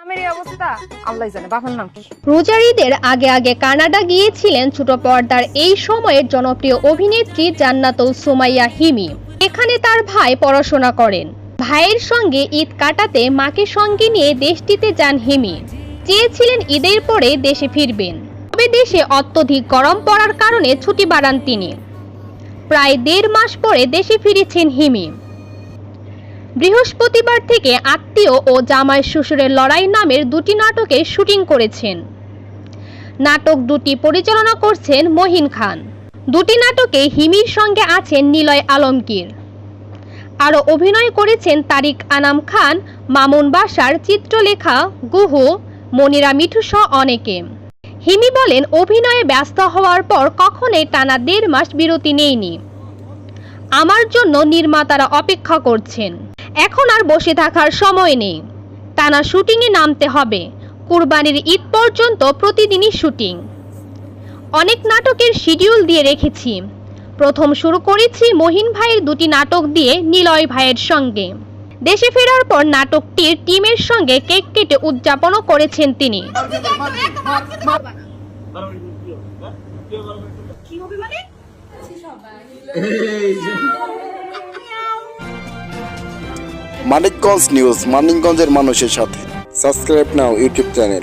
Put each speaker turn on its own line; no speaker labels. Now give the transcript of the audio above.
নামের
আগে আগে কানাডা গিয়েছিলেন ছোট পর্দার এই সময়ের জনপ্রিয় অভিনেত্রী জান্নাতুল সুমাইয়া হিমি। এখানে তার ভাই পড়াশোনা করেন। ভাইয়ের সঙ্গে ঈদ কাটাতে মাকে সঙ্গে নিয়ে দেশটিতে যান হিমি। চেয়েছিলেন ঈদের পরে দেশে ফিরবেন। তবে দেশে অত্যধিক গরম পড়ার কারণে ছুটি বাড়ান তিনি। প্রায় দেড় মাস পরে দেশে ফিরেছেন হিমি। বৃহস্পতিবার থেকে আত্মীয় ও জামাই শ্বশুরের লড়াই নামের দুটি নাটকে শুটিং করেছেন। নাটক দুটি পরিচালনা করছেন মহিন খান। দুটি নাটকে হিমির সঙ্গে আছেন নিলয় আলমগীর। আরও অভিনয় করেছেন তারিক আনাম খান, মামুন বাসার চিত্রলেখা, গুহু, মনিরা মিঠু সহ অনেকে। হিমি বলেন, অভিনয়ে ব্যস্ত হওয়ার পর কখনোই টানা দেড় মাস বিরতি নেইনি। আমার জন্য নির্মাতারা অপেক্ষা করছেন। এখন আর বসে থাকার সময় নেই। টানা শুটিংয়ে নামতে হবে। কুরবানির ঈদ পর্যন্ত প্রতিদিনই শুটিং। অনেক নাটকের শিডিউল দিয়ে রেখেছি। প্রথম শুরু করেছি মহিন ভাইয়ের দুটি নাটক দিয়ে নিলয় ভাইয়ের সঙ্গে। দেশে ফেরার পর নাটকটির টিমের সঙ্গে কেক কেটে উদযাপনও করেছেন তিনি।
মানিকগঞ্জ নিউজ মানিকগঞ্জের মানুষের সাথে। Subscribe now YouTube channel.